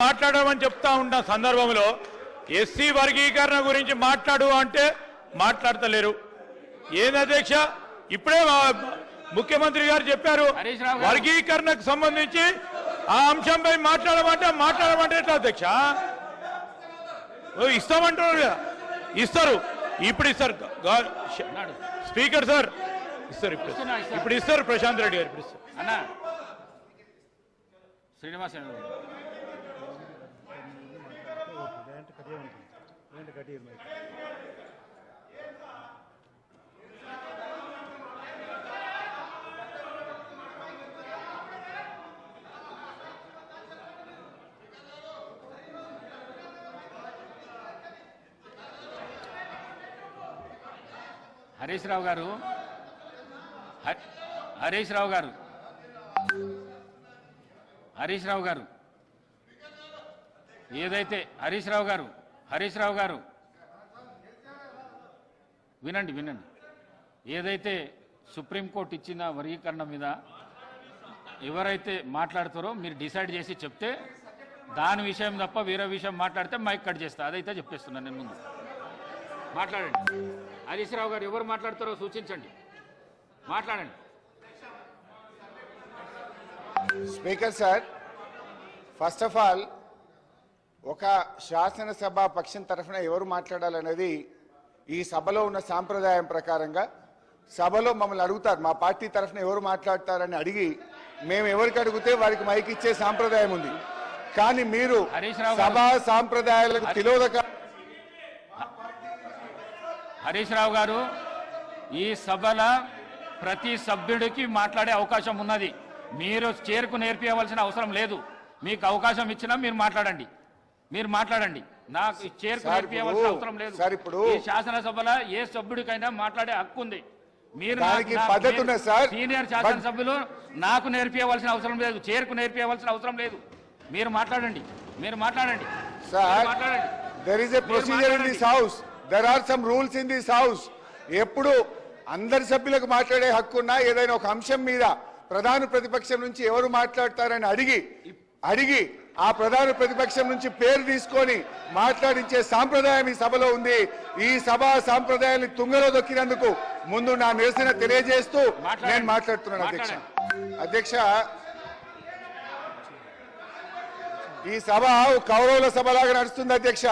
మాట్లాడమని చెప్తా ఉన్న సందర్భంలో ఎస్సీ వర్గీకరణ గురించి మాట్లాడు అంటే మాట్లాడతలేరు. ఏంది అధ్యక్ష? ఇప్పుడే ముఖ్యమంత్రి గారు చెప్పారు. వర్గీకరణకు సంబంధించి ఆ అంశంపై మాట్లాడమంటే మాట్లాడమంటే ఎట్లా అధ్యక్ష? ఓ, ఇస్తామంటున్నారు కదా. ఇస్తారు. ఇప్పుడు ఇస్తారు. స్పీకర్ సార్ ఇస్తారు ఇప్పుడు. ఇప్పుడు ఇస్తారు ప్రశాంత్ రెడ్డి గారు ఇప్పుడు ఇస్తారు. శ్రీనివాస్ యాదవ్ హరీష్ రావు గారు హరీష్ రావు గారు హరీష్ రావు గారు ఏదైతే హరీష్ రావు గారు హరీష్ రావు గారు. వినండి వినండి. ఏదైతే సుప్రీంకోర్టు ఇచ్చిన వర్గీకరణ మీద ఎవరైతే మాట్లాడతారో మీరు డిసైడ్ చేసి చెప్తే దాని విషయం తప్ప వేరే విషయం మాట్లాడితే మైక్ కట్ చేస్తా. అదైతే చెప్పేస్తున్నాను నేను ముందు. మాట్లాడండి. హరీష్ రావు గారు ఎవరు మాట్లాడతారో సూచించండి. మాట్లాడండి. Speaker sir first of all ఒక శాసనసభ పక్షం తరఫున ఎవరు మాట్లాడాలనేది ఈ సభలో ఉన్న సాంప్రదాయం ప్రకారంగా సభలో మమ్మల్ని అడుగుతారు. మా పార్టీ తరఫున ఎవరు మాట్లాడతారని అడిగి మేము ఎవరికి అడిగితే వారికి మైక్ ఇచ్చే సాంప్రదాయం ఉంది. కానీ మీరు. సభా సాంప్రదాయాలకు తిలోదక హరీష్ రావు గారు ఈ సభల ప్రతి సభ్యుడికి మాట్లాడే అవకాశం ఉన్నది. మీరు చేరుకు నేర్పించవలసిన అవసరం లేదు. మీకు అవకాశం ఇచ్చినా మీరు మాట్లాడండి. మీరు మాట్లాడండి. నాకు ఈ చేరుకు సార్ నేర్పించవలసిన ఇప్పుడు- అవసర లేదు. సార్ ఇప్పుడు- ఈ శాసనసభల ఏ సభ్యుడికైనా మాట్లాడే హక్కు ఉంది. మీరు. సీనియర్ శాసనసభ్యులు నాకు నేర్పించవలసిన అవసరం లేదు. చేరుకు నేర్పించవలసిన అవసరం లేదు. మీరు మాట్లాడండి. మీరు మాట్లాడండి. మాట్లాడండి. There is a procedure in this house there are some rules in this house ఎప్పుడు అందరి సభ్యులకు మాట్లాడే హక్కున్నా ఏదైనా ఒక అంశం మీద ప్రధాన ప్రతిపక్షం నుంచి ఎవరు మాట్లాడతారని అడిగి అడిగి ఆ ప్రధాన ప్రతిపక్షం నుంచి పేరు తీసుకొని మాట్లాడించే సాంప్రదాయం ఈ సభలో ఉంది. ఈ సభ సాంప్రదాయాన్ని తుంగలో దొక్కినందుకు ముందు నా నిరసన తెలియజేస్తూ. నేను మాట్లాడుతున్నాను అధ్యక్ష. అధ్యక్ష ఈ సభ కౌరవుల సభలాగా నడుస్తుంది అధ్యక్ష.